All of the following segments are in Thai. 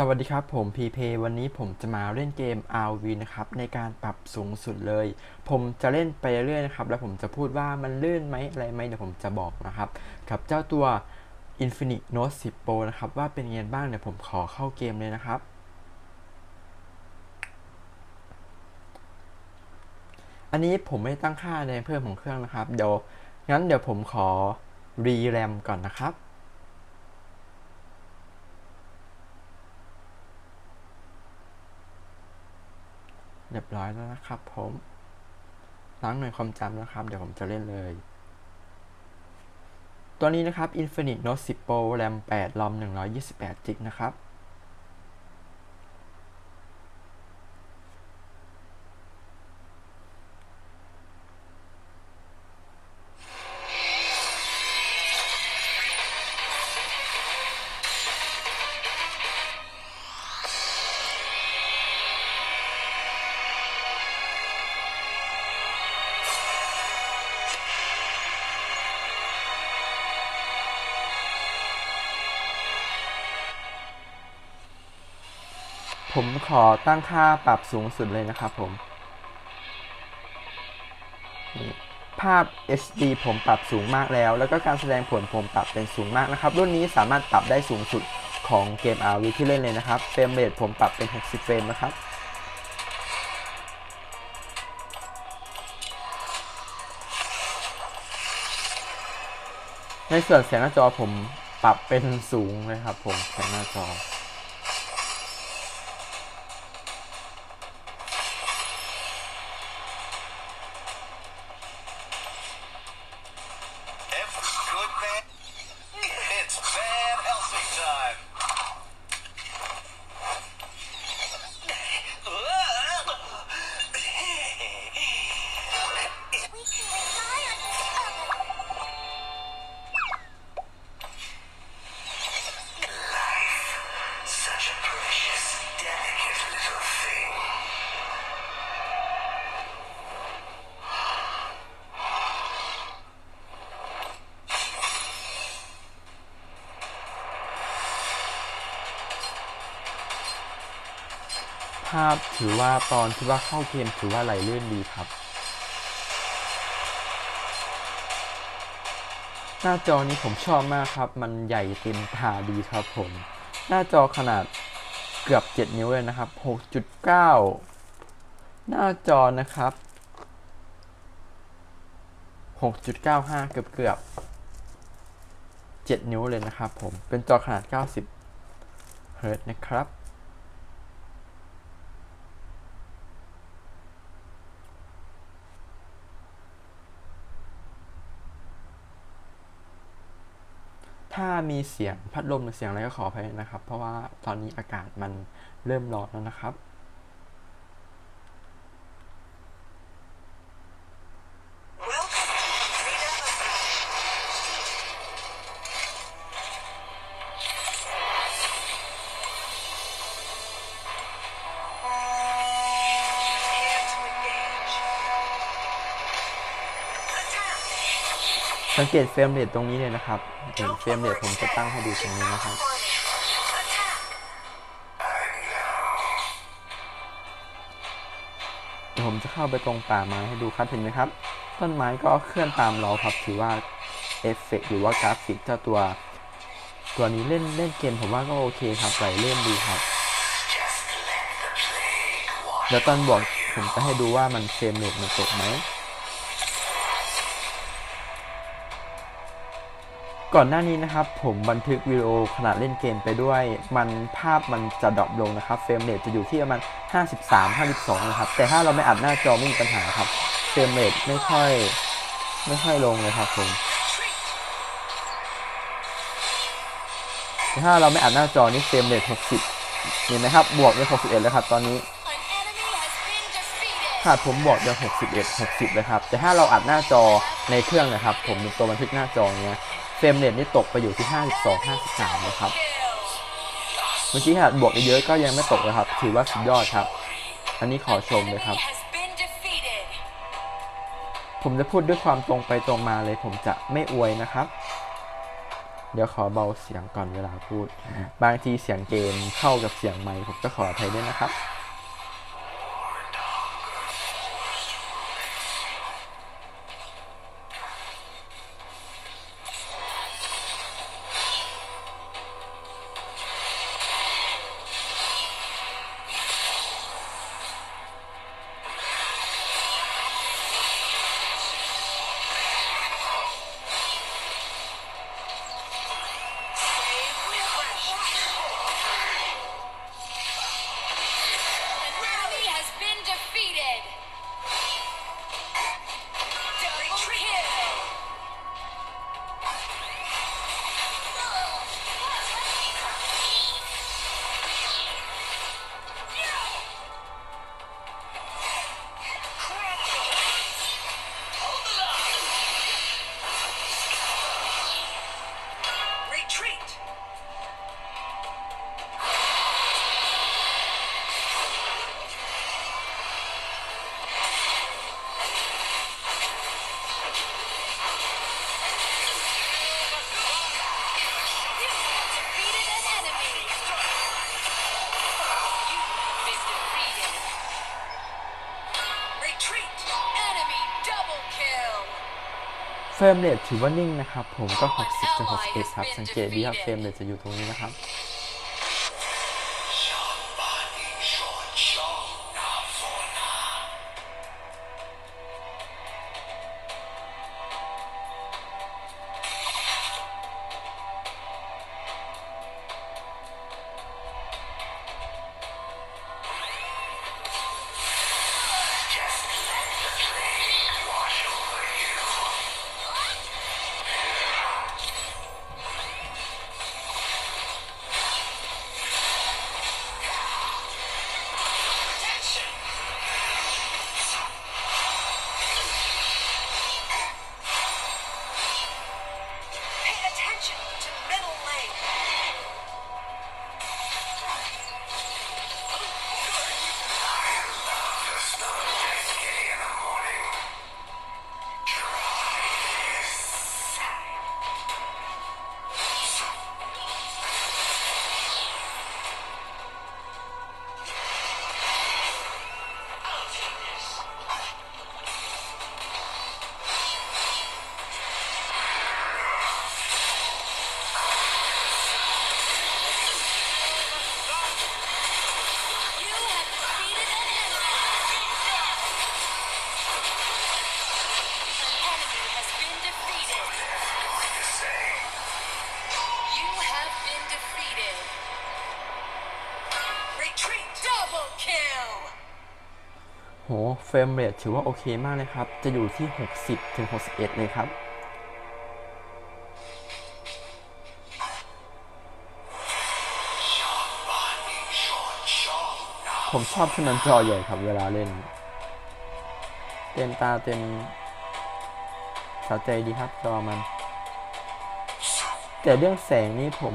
สวัสดีครับผมพีเพวันนี้ผมจะมาเล่นเกม RV นะครับในการปรับสูงสุดเลย ผมจะเล่นไปเรื่อยๆนะครับ แล้วผมจะพูดว่ามันลื่นไหมอะไรไหมเดี๋ยวผมจะบอกนะครับ กับเจ้าตัว Infinix Note 10 Pro นะครับว่าเป็นยังไงบ้างเดี๋ยวผมขอเข้าเกมเลยนะครับ อันนี้ผมไม่ตั้งค่าในเพิ่มของเครื่องนะครับ เดี๋ยวงั้นเดี๋ยวผมขอรีแรมก่อนนะครับ รียบร้อยแล้วนะครับผมล้างหน่วยความจำนะครับ เดี๋ยวผมจะเล่นเลย ตัวนี้นะครับ Infinix Note 10 Pro RAM 8 ROM 128 GB นะครับ ผมขอตั้งค่าปรับสูงสุดเลยนะครับผมนี่ภาพ HD ผมปรับสูงมากแล้ว แล้วก็การแสดงผลผมปรับเป็นสูงมากนะครับ รุ่นนี้สามารถปรับได้สูงสุดของเกม RV ที่เล่นเลยนะครับ เฟรมเรทผมปรับเป็น 60 เฟรมนะครับในส่วนเสียงหน้าจอผมปรับเป็นสูงเลยครับผมเสียงหน้าจอาพถือว่าตอนที่ว่าเข้าเกมถือว่าไหลลื่นดีครับ หน้าจอนี้ผมชอบมากครับ มันใหญ่เต็มตาดีครับผม หน้าจอขนาดเกือบ 7 นิ้วเลยนะครับ 6.9 หน้าจอนะครับ 6.95 เกือบเกือบ 7 นิ้วเลยนะครับผม เป็นจอขนาด 90 เฮิร์ตนะครับ มีเสียงพัดลมหรือเสียงอะไรก็ขออภัยนะครับ เพราะว่าตอนนี้อากาศมันเริ่มร้อนแล้วนะครับ สังเกตเฟรมเรทตรงนี้เลยนะครับเห็นเฟรมเรทผมจะตั้งให้ดูตรงนี้นะครับเดี๋ยวผมจะเข้าไปตรงป่าไม้ให้ดูครับเห็นไหมครับ ต้นไม้ก็เคลื่อนตามเราครับถือว่าเอฟเฟกต์หรือว่ากราฟิกเจ้าตัว ตัวนี้เล่นเล่นเกมผมว่าก็โอเคครับไหลเล่นดีครับเดี๋ยวตอนบอกผมจะให้ดูว่ามันเฟรมเรทมันตกไหม ก่อนหน้านี้นะครับผมบันทึกวิดีโอขณะเล่นเกมไปด้วย มันภาพมันจะดรอปลงนะครับเฟรมเรทจะอยู่ที่ประมาณ 53 52 นะครับ แต่ถ้าเราไม่อัดหน้าจอไม่มีปัญหาครับเฟรมเรทไม่ค่อยไม่ค่อยลงเลยครับผมถ้าเราไม่อัดหน้าจอนี่เฟรมเรท60 เห็นไหมครับ บวกเป็น61 แล้วครับ ตอนนี้ An enemy has been defeated. ขาดผมบอกจะ61 60 เลยครับ แต่ถ้าเราอัดหน้าจอในเครื่องนะครับ ผมตัวบันทึกหน้าจอเนี้ย เฟรมเรทนี่ตกไปอยู่ที่ 52 53 นะครับ เมื่อกี้ขนาดบวกเยอะๆก็ยังไม่ตกเลยครับ ถือว่าสุดยอดครับ อันนี้ขอชมเลยครับ ผมจะพูดด้วยความตรงไปตรงมาเลย ผมจะไม่อวยนะครับ เดี๋ยวขอเบาเสียงก่อนเวลาพูด บางทีเสียงเกมเข้ากับเสียงไมค์ผมก็ขออภัยด้วยนะครับ เฟรมเรทถือว่านิ่งนะครับ ผมก็ 60จน61ครับ สังเกตดีครับเฟรมเรทจะอยู่ตรงนี้นะครับ เฟรมเรทถือว่าโอเคมากเลยครับ จะอยู่ที่ 60ถึง61 เลยครับ ผมชอบที่มันจอใหญ่ครับเวลาเล่น เต็มตาเต็มสะใจดีครับจอมัน แต่เรื่องแสงนี่ผม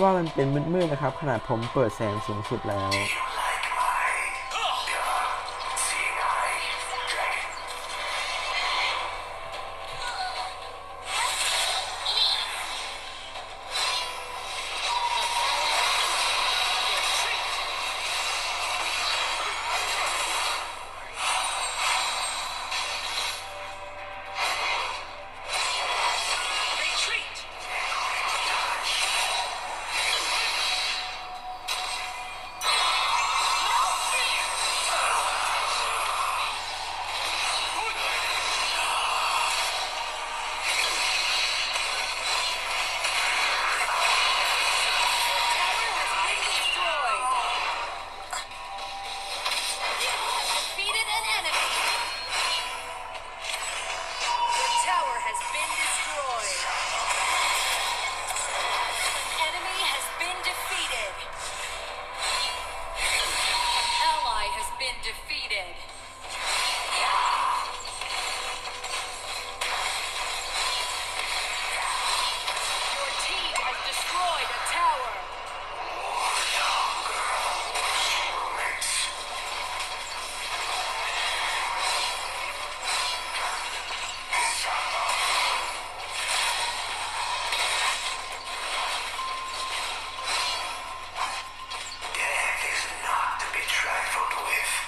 ว่ามันเป็นมืดๆนะครับ ขนาดผมเปิดแสงสูงสุดแล้ว from the wave.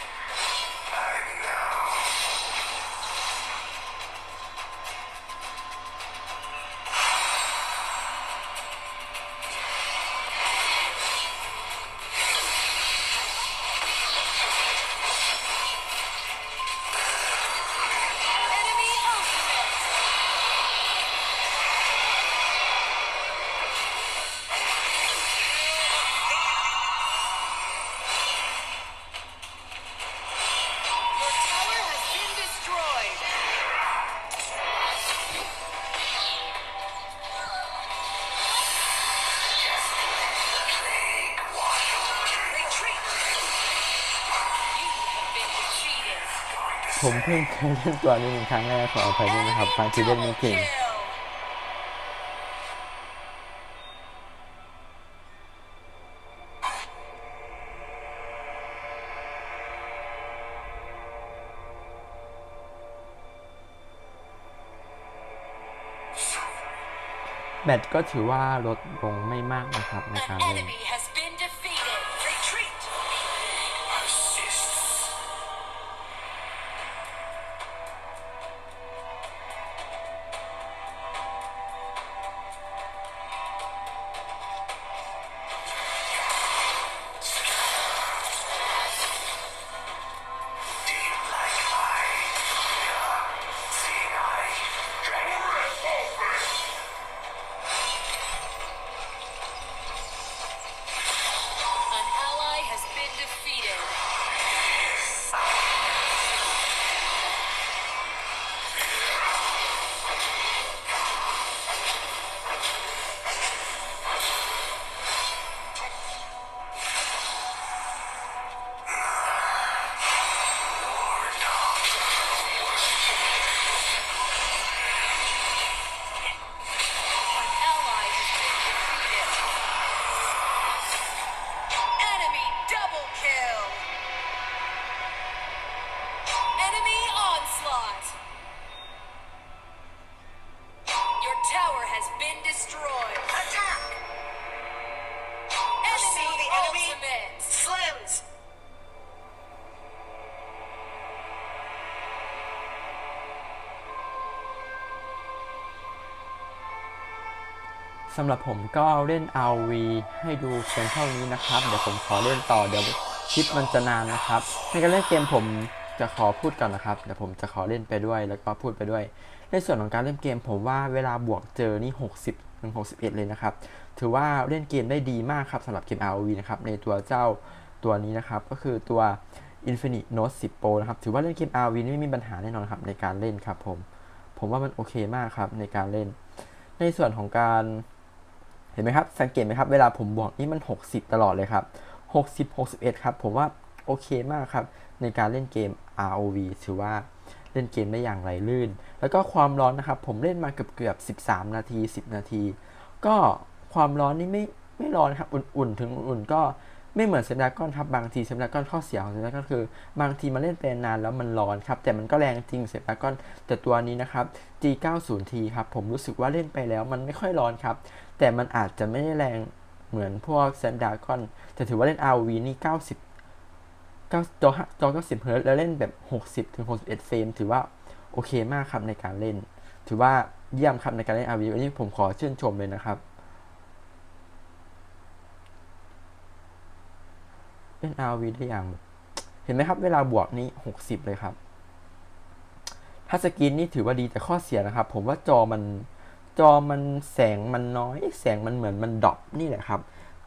ผมเพิ่งเคยเล่นตัวนี้เป็นครั้งแรกขออภัยด้วยนะครับบางทีเล่นไม่เก่ง.แบตก็ถือว่าลดลงไม่มากนะครับในการเล่น Enemy the enemy. ultimate. สำหรับผมก็เล่น RV ให้ดูเพียงเท่านี้นะครับ เดี๋ยวผมขอเล่นต่อเดี๋ยวคลิปมันจะนานนะครับ ในการเล่นเกมผมจะขอพูดก่อนนะครับเดี๋ยวผมจะขอเล่นไปด้วยแล้วก็พูดไปด้วย ในส่วนของการเล่นเกมผมว่าเวลาบวกเจอนี่60 ถึง 61 เลยนะครับ ถือว่าเล่นเกมได้ดีมากครับสำหรับเกม ROV นะครับ ในตัวเจ้าตัวนี้นะครับ ก็คือตัว Infinite Note 10 Pro นะครับ ถือว่าเล่นเกม ROV นี่ไม่มีปัญหาแน่นอนครับในการเล่นครับผม ผมว่ามันโอเคมากครับในการเล่น ในส่วนของการ เห็นไหมครับ สังเกตไหมครับ เวลาผมบวกนี่มัน 60 ตลอดเลยครับ 60 61 ครับ ผมว่าโอเคมากครับในการเล่นเกม ROV ถือว่าเล่นเกมได้อย่างไรลื่น แล้วก็ความร้อนนะครับ ผมเล่นมาเกือบเกือบ 13 นาที 10 นาที ก็ความร้อนนี่ไม่ไม่ร้อนครับ อุ่นๆ ถึงอุ่นๆ ก็ไม่เหมือนเซมดาก้อนครับบางทีเซมดาก้อนข้อเสียของเซมดาก้อนคือ บางทีมันเล่นเป็นนานแล้วมันร้อนครับ แต่มันก็แรงจริงเซมดาก้อนแต่ตัวนี้นะครับ G90T ครับผมรู้สึกว่าเล่นไปแล้วมันไม่ค่อยร้อนครับ แต่มันอาจจะไม่ได้แรงเหมือนพวก Snapdragon แต่ถือว่าเล่น RV นี่90 9จอจอ90เฮิร์ตแล้วเล่นแบบ 60ถึง61 เฟรม ถือว่าโอเคมากครับในการเล่น ถือว่าเยี่ยมครับในการเล่น RV อันนี้ผมขอชื่นชมเลยนะครับเล่น RV ได้อย่าง เห็นไหมครับเวลาบวกนี้ 60 เลยครับถ้าสกรีนนี่ถือว่าดีแต่ข้อเสียนะครับ ผมว่าจอมันจอมันแสงมันน้อย แสงมันเหมือนมันดรอปนี่แหละครับ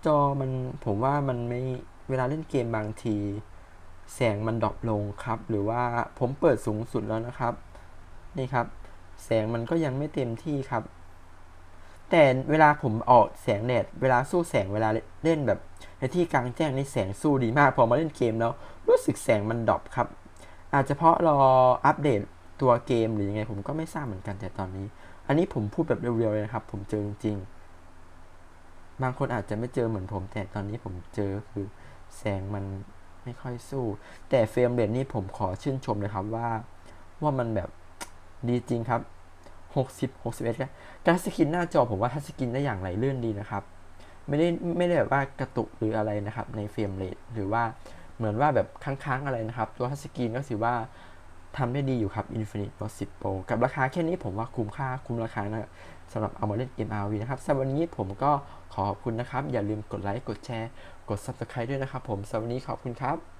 จอมันผมว่ามันไม่เวลาเล่นเกมบางที แสงมันดรอปลงครับ หรือว่าผมเปิดสูงสุดแล้วนะครับ นี่ครับ แสงมันก็ยังไม่เต็มที่ครับ แต่เวลาผมออกแสงแดด เวลาสู้แสงเวลาเล่นแบบในที่กลางแจ้งนี่แสงสู้ดีมาก พอมาเล่นเกมแล้วรู้สึกแสงมันดรอปครับ อาจจะเพราะรออัปเดตตัวเกมหรือยังไงผมก็ไม่ทราบเหมือนกันแต่ตอนนี้ อันนี้ผมพูดแบบเรียวๆเลยนะครับ ผมเจอจริงๆบางคนอาจจะไม่เจอเหมือนผม แต่ตอนนี้ผมเจอคือแสงมัน ไม่ค่อยสู้ แต่เฟรมเรทนี่ผมขอชื่นชมเลยครับว่า ว่ามันแบบดีจริงครับ 60 61ก็การสกินหน้าจอผมว่าทัชสกินได้อย่างไรลื่นดีนะครับ ไม่ได้ไม่ได้แบบว่ากระตุกหรืออะไรนะครับ ในเฟรมเรทหรือว่าเหมือนว่าแบบค้างๆอะไรนะครับ ตัวทัชสกรีนก็ถือว่าทำได้ดีอยู่ครับ Infinite Note 10 Pro กับราคาแค่นี้ผมว่าคุ้มค่าคุ้มราคานะสำหรับเอามาเล่นเกม RV นะครับสำหรับวันนี้ผมก็ขอขอบคุณนะครับ อย่าลืมกดไลค์กดแชร์ กด Subscribe ด้วยนะครับผมสำหรับวันนี้ขอบคุณครับ